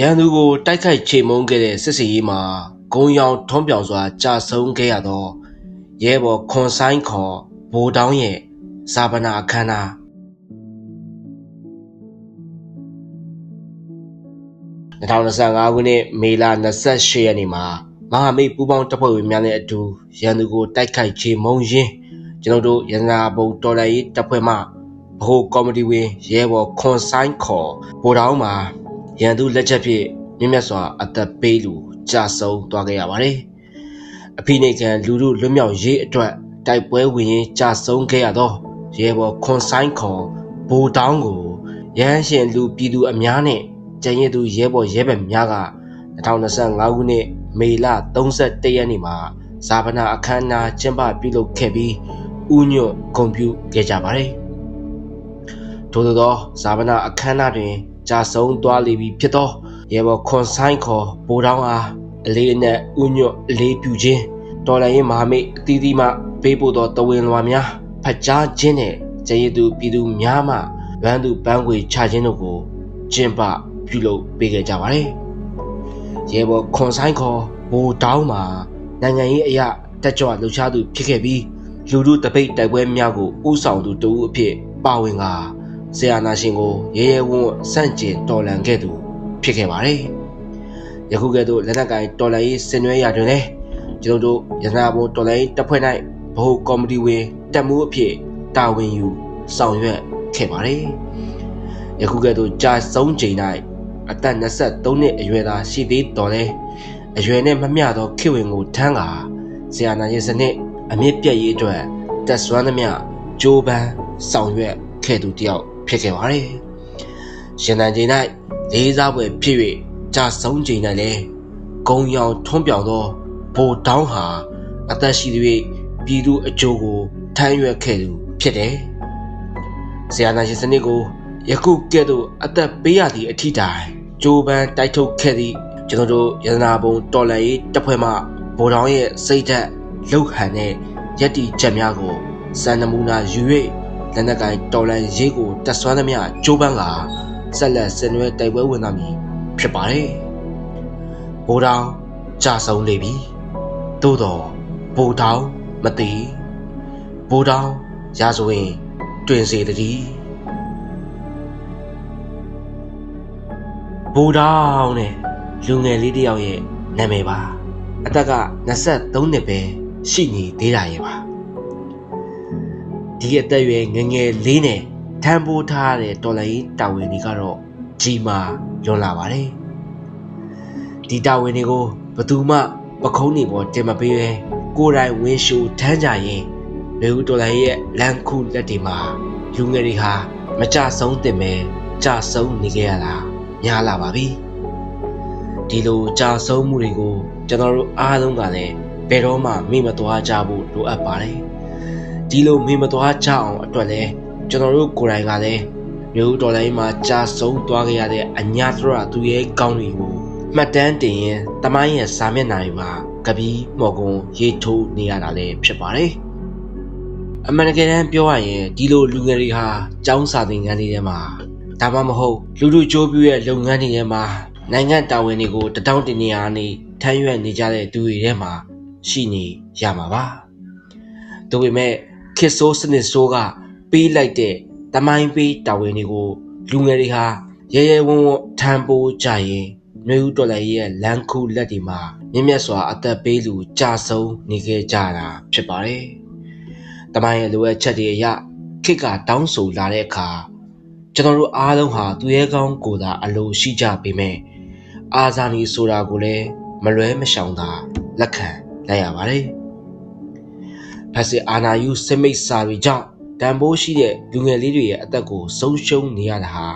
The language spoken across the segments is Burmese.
ရန်သူကိုတိုက်ခိုက်ချေမှုန်းခဲ့တဲ့စစ်စင်ရေးမှာဂုံရောင်ထွန်းပြောင်စွာကြာဆုံးခဲ့ရသောရဲဘော်ခွန်ဆိုင်ခေါ်ဘိုးတောင်းရဲ့ဇာပနာအခမ်းအနား2025ခုနှစ်မေလ28ရက်နေ့မှာမဟာမိတ်ပူးပေါင်းတပ်ဖွဲ့ဝင်များနဲ့အတူရန်သူကိုတိုက်ခိုက်ချေမှုန်းရင်းကျွန်တော်တို့ရန်နာဘုံတော်လှန်ရေးတပ်ဖွဲ့မှဗဟိုကော်မတီဝင်ရဲဘော်ခွန်ဆိုင်ခေါ်ဘိုးတောင်းမှာ ရန်သူလက်ချက်ဖြင့်မြင့်မြတ်စွာအသက်ပေးလူကြာဆုံးသွားခဲ့ရပါတယ်။အဖိနေခံလူလူလွတ်မြောက်ရေးအတွက်တိုက်ပွဲဝင်ရင်ကြာဆုံးခဲ့ရသောရဲဘော်ခွန်ဆိုင်ခေါ်ဘိုးတောင်းကိုရဟန်းရှင်လူပြည်သူအများနဲ့ကျန်ရည်သူရဲဘော်ရဲဘက်များက2025ခုနှစ်မေလ31ရက်နေ့မှာဇာပနာအခမ်းအနားကျင်းပပြုလုပ်ခဲ့ပြီးဥညွတ်ဂုဏ်ပြုခဲ့ကြပါတယ်။ထို့သောဇာပနာအခမ်းအနားတွင် ကြာဆုံးသွားလိပြီဖြစ်သောရဲဘော်ခွန်ဆိုင်ခေါ်ဘိုးတောင်းအားအလေးအနက်ဥညွတ်အလေးပြုခြင်းတော်လိုင်းရင်မဟာမိတ်အသီးသီးမှပေးပို့သောတဝင်လွာများဖတ်ကြားခြင်းနဲ့ကျရည်သူပြည်သူများမှဗန်းသူပန်းခွေချခြင်းတို့ကိုကျင့်ပပြုလုပ်ပေးခဲ့ကြပါတယ်။ရဲဘော်ခွန်ဆိုင်ခေါ်ဘိုးတောင်းမှာနိုင်ငံရေးအရာတက်ကြွလှုပ်ရှားသူဖြစ်ခဲ့ပြီးလူလူတပိတ်တိုက်ပွဲများကိုဥဆောင်သူတဦးအဖြစ်ပါဝင်ကာ ဆရာနာရှင်ကိုရဲရဲဝံ့ဝံ့စန့်ကျင်တော်လှန်ခဲ့သူဖြစ်ခဲ့ပါတယ်။ယခုကဲ့သို့လက်နက်ကင်တော်လှန်ရေးဆင်နွှဲရာတွင်လည်းကျွန်တော်တို့ရတနာဘုံတော်လှန်ရေးတပ်ဖွဲ့၌ဗဟိုကော်မတီဝင်တပ်မှုအဖြစ်တာဝန်ယူဆောင်ရွက်ခဲ့ပါတယ်။ယခုကဲ့သို့ကြာဆုံးချိန်၌အသက်23နှစ်အရွယ်သားရှိသေးတော်လဲအရွယ်နဲ့မမျှသောခေဝင်ကိုထမ်းကာဆရာနာရဲ့စနစ်အမြင့်ပြည့်ရေးအတွက်တက်ဆွမ်းသမျှကြိုးပမ်းဆောင်ရွက်ခဲ့သူတယောက် ဖြစ်ခဲ့ပါတယ်။ရှင်တန်ချိန်၌လေးစားပွဲဖြစ်၍ကြာဆုံးချိန်၌လည်းဂုံရောင်ထွန်းပြောင်သောဘိုတောင်းဟာအသက်ရှိသူ၍ပြည်သူအကျိုးကိုထမ်းရွက်ခဲ့သူဖြစ်တယ်။ဆရာနာရှင်စနစ်ကိုယခုကဲ့သို့အသက်ပေးရသည့်အထီးတိုင်ကြိုးပမ်းတိုက်ထုတ်ခဲ့သည့်ကျွန်တော်တို့ရတနာဘုံတော်လှန်ရေးတပ်ဖွဲ့မှဗိုလ်တောင်းရဲ့စိတ်ဓာတ်လှုပ်ဟန်တဲ့ယက်တီချက်များကိုစံနမူနာယူ၍ လက်နက်ကင်တော်လန်ရေးကိုတက်ဆွမ်းသမျှကြိုးပမ်းကဆက်လက်ဆင်နွှဲတိုက်ပွဲဝင်သားမည်ဖြစ်ပါတယ်။ဘိုးတောင်ကြာဆုံးနေပြီ။သို့တော့ဘိုးတောင်မသိဘိုးတောင်ရာဇဝင်တွင်စေတည်းဘိုးတောင်နဲ့လူငယ်လေးတစ်ယောက်ရဲ့နာမည်ပါအသက်က23နှစ်ပဲရှိနေသေးတာရဲ့ပါ ဒီအသက်အရွယ်ငယ်ငယ်လေးနဲ့ထမ်းပိုးထားတဲ့တော်လိုင်းတာဝန်တွေကတော့ကြီးမားလွန်လာပါတယ်ဒီတာဝန်တွေကိုဘသူမှပခုံးနေပေါ်တင်မပေးပဲကိုယ်တိုင်ဝင်းရှူထမ်းကြရင်လူတော်လိုင်းရဲ့လန်ခုလက်တွေမှာလူငယ်တွေဟာမကြဆုံးတင်မဲ့ကြဆုံးနေကြရတာများလာပါပြီဒီလိုကြာဆုံးမှုတွေကိုကျွန်တော်တို့အားလုံးကလည်းဘယ်တော့မှမိမသွားကြဖို့လိုအပ်ပါတယ် ဒီလိုမိမသွားကြအောင်အတွက်လဲကျွန်တော်တို့ကိုယ်တိုင်ကလည်းမြို့တော်လိုင်းမှာကြာဆုံးသွားကြရတဲ့အညာတရသူရဲ့ကောင်းတွေကိုမှတ်တမ်းတင်ရင်တမိုင်းရဲ့စာမျက်နှာတွေမှာကပီးမော်ကွန်ရေးထိုးနေရတာလည်းဖြစ်ပါတယ်အမှန်တကယ်တမ်းပြောရရင်ဒီလိုလူငယ်တွေဟာចောင်းစာသင်ခန်းတွေထဲမှာဒါမှမဟုတ်လူလူကြိုးပြရဲ့လုပ်ငန်းတွေထဲမှာနိုင်ငံတာဝန်တွေကိုတထောင်တင်နေရနေထမ်းရွက်နေကြတဲ့သူတွေထဲမှာရှိနေရမှာပါ။ဒါပေမဲ့ ခစ်ဆိုးစနစ်ဆိုးကပေးလိုက်တဲ့တမိုင်းပေးတာဝန်တွေကိုလူငယ်တွေဟာရဲရဲဝံ့ဝံ့ထမ်းပိုးကြရင်မျိုးဦးတော်လည်းရဲ့လမ်းခုလက်ဒီမှာမြင့်မြတ်စွာအသက်ပေးလူကြာဆုံးနေခဲ့ကြတာဖြစ်ပါတယ်။တမိုင်းရဲ့လိုအပ်ချက်တွေအရခစ်ကတောင်းဆိုလာတဲ့အခါကျွန်တော်တို့အားလုံးဟာသူရဲကောင်းကိုသာအလိုရှိကြပေမဲ့အာဇာနည်ဆိုတာကိုလည်းမလွဲမရှောင်သာလက်ခံလိုက်ရပါတယ်။ ဖက်စစ်အာနာယူစစ်မိတ်စာတွေကြောင့်တန်ဖိုးရှိတဲ့လူငယ်လေးတွေရဲ့အသက်ကိုဆုံးရှုံးနေရတာဟာ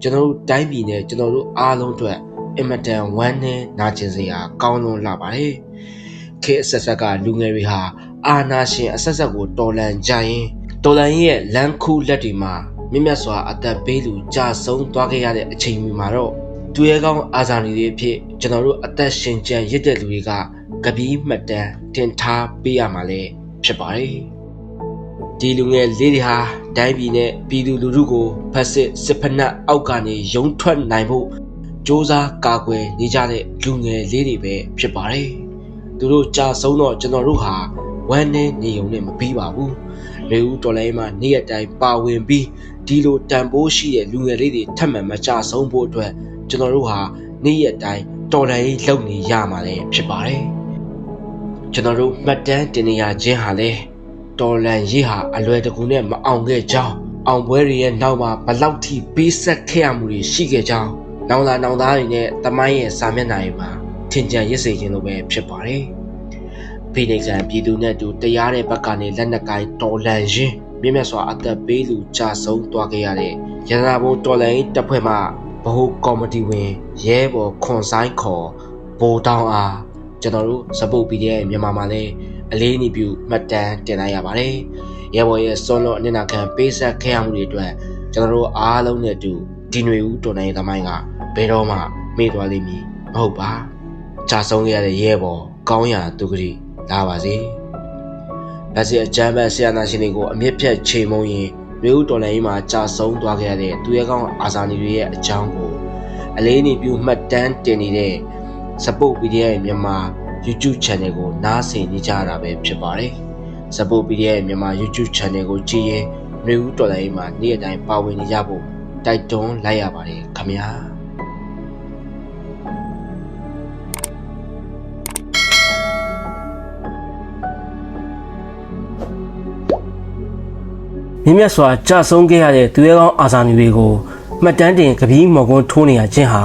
ကျွန်တော်တို့တိုင်းပြည်နဲ့ကျွန်တော်တို့အားလုံးအတွက်အင်မတန်ဝမ်းနည်းနာကျင်စရာကောင်းလွန်လာပါတယ်။ခေတ်အဆက်ဆက်ကလူငယ်တွေဟာအာနာရှင်အဆက်ဆက်ကိုတော်လန်ကြရင်တော်လန်ရဲ့လမ်းခုလက်တွေမှာမြင့်မြတ်စွာအသက်ပေးလူကြာဆုံးသွားခဲ့ရတဲ့အချိန်မှာတော့သူရဲကောင်းအာဇာနည်တွေအဖြစ်ကျွန်တော်တို့အသက်ရှင်ကြံရစ်တဲ့လူတွေကကပီးမှတ်တမ်းတင်ထားပေးရမှာလဲ ဖြစ်ပါတယ်ဒီလူငယ်လေးတွေဟာတိုင်းပြည်နဲ့ပြည်သူလူထုကိုဖက်စစ်စစ်ဖက်နှက်အောက်ကနေရုံထွက်နိုင်ဖို့စ조사ကာကွယ်နေကြတဲ့လူငယ်လေးတွေပဲဖြစ်ပါတယ်သူတို့ကြာဆုံးတော့ကျွန်တော်တို့ဟာဝမ်းနဲ့နေုံနဲ့မပြီးပါဘူးရေဦးတော်လိုင်းမှာနေ့ရက်တိုင်းပါဝင်ပြီးဒီလိုတန်ဖိုးရှိတဲ့လူငယ်လေးတွေထပ်မံမကြဆုံးဖို့အတွက်ကျွန်တော်တို့ဟာနေ့ရက်တိုင်းတော်လိုင်းလုပ်နေရမှာလည်းဖြစ်ပါတယ် ကျွန်တော်တို့မှတ်တမ်းတင်နေရခြင်းဟာလည်းတော်လန်ရေးဟာအလွယ်တကူနဲ့မအောင်ခဲ့ကြောင်းအောင်ပွဲတွေရဲ့နောက်မှာဘလောက်ထိပေးဆက်ခဲ့ရမှုတွေရှိခဲ့ကြောင်းနောင်လာနောင်သားတွေနဲ့တမိုင်းရဲ့စာမျက်နှာတွေမှာထင်ကြံရစ်စေခြင်းလိုပဲဖြစ်ပါတယ်ဖိနိကံပြည်သူနဲ့အတူတရားတဲ့ဘက်ကနေလက်နက်ကိုင်းတော်လန်ရင်မြင့်မြတ်စွာအသက်ပေးလူကြဆုံးသွားခဲ့ရတဲ့ရတနာဘုံတော်လန်ရေးတပ်ဖွဲ့မှဗဟိုကော်မတီဝင်ရဲဘော်ခွန်ဆိုင်ခေါ်ဘိုးတောင်းအား ကျွန်တော်တို့ support PDF မြန်မာမှာလည်းအလေးအနက်ပြုမှတ်တမ်းတင်လိုက်ရပါတယ်။ရဲဘော်ရဲ့စွန်လွန်အနစ်နာခံပေးဆက်ခဲ့ရမှုတွေအတွက်ကျွန်တော်တို့အားလုံးနဲ့အတူဒီຫນွေဦးတော်နိုင်သမိုင်းကဘယ်တော့မှမေ့သွားလိမ့်မည်မဟုတ်ပါ။ကြာဆုံးခဲ့ရတဲ့ရဲဘော်ကောင်းရာသူကလေးလာပါစေ။ဒါစီအကြမ်းဖက်ဆရာနာရှင်တွေကိုအမြင့်ဖြတ်ချိန်မုံရင်မျိုးတော်လည်းမှာကြာဆုံးသွားခဲ့ရတဲ့သူရဲကောင်းအာဇာနည်တွေရဲ့အကြောင်းကိုအလေးအနက်ပြုမှတ်တမ်းတင်နေတဲ့ support PDF ရဲ့မြန်မာ YouTube channel ကိုနားဆင်နေကြတာပဲဖြစ်ပါတယ်။ support PDF ရဲ့မြန်မာ YouTube channel ကိုကြည့်ရင်မျိုးဦးတော်လိုင်းမှာနေ့ရက်တိုင်းပါဝင်နေကြဖို့တိုက်တွန်းလိုက်ရပါတယ်ခင်ဗျာ။မြင့်မြတ်စွာကြဆုံးခဲ့ရတဲ့သူရဲကောင်းအာဇာနည်တွေကိုမှတ်တမ်းတင်ကပီးမော်ကွန်းထိုးနေရခြင်းဟာ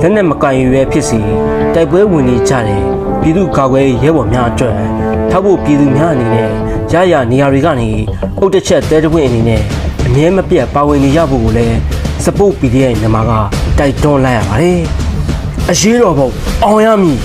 လက်နက်မကင်တွေပဲဖြစ်စီတိုက်ပွဲဝင်နေကြတယ်ပြည်သူကာကွယ်ရေးရဲဘော်များအတွက်ထောက်ဖို့ပြည်သူများအနေနဲ့ရရနေရာတွေကနေအုတ်တစ်ချက်တဲတပွင့်အနေနဲ့အမြဲမပြတ်ပါဝင်နေကြဖို့ကိုလည်း support PDF မြန်မာကတိုက်တွန်းလိုက်ရပါတယ်အရေးတော်ပုံအောင်ရမည်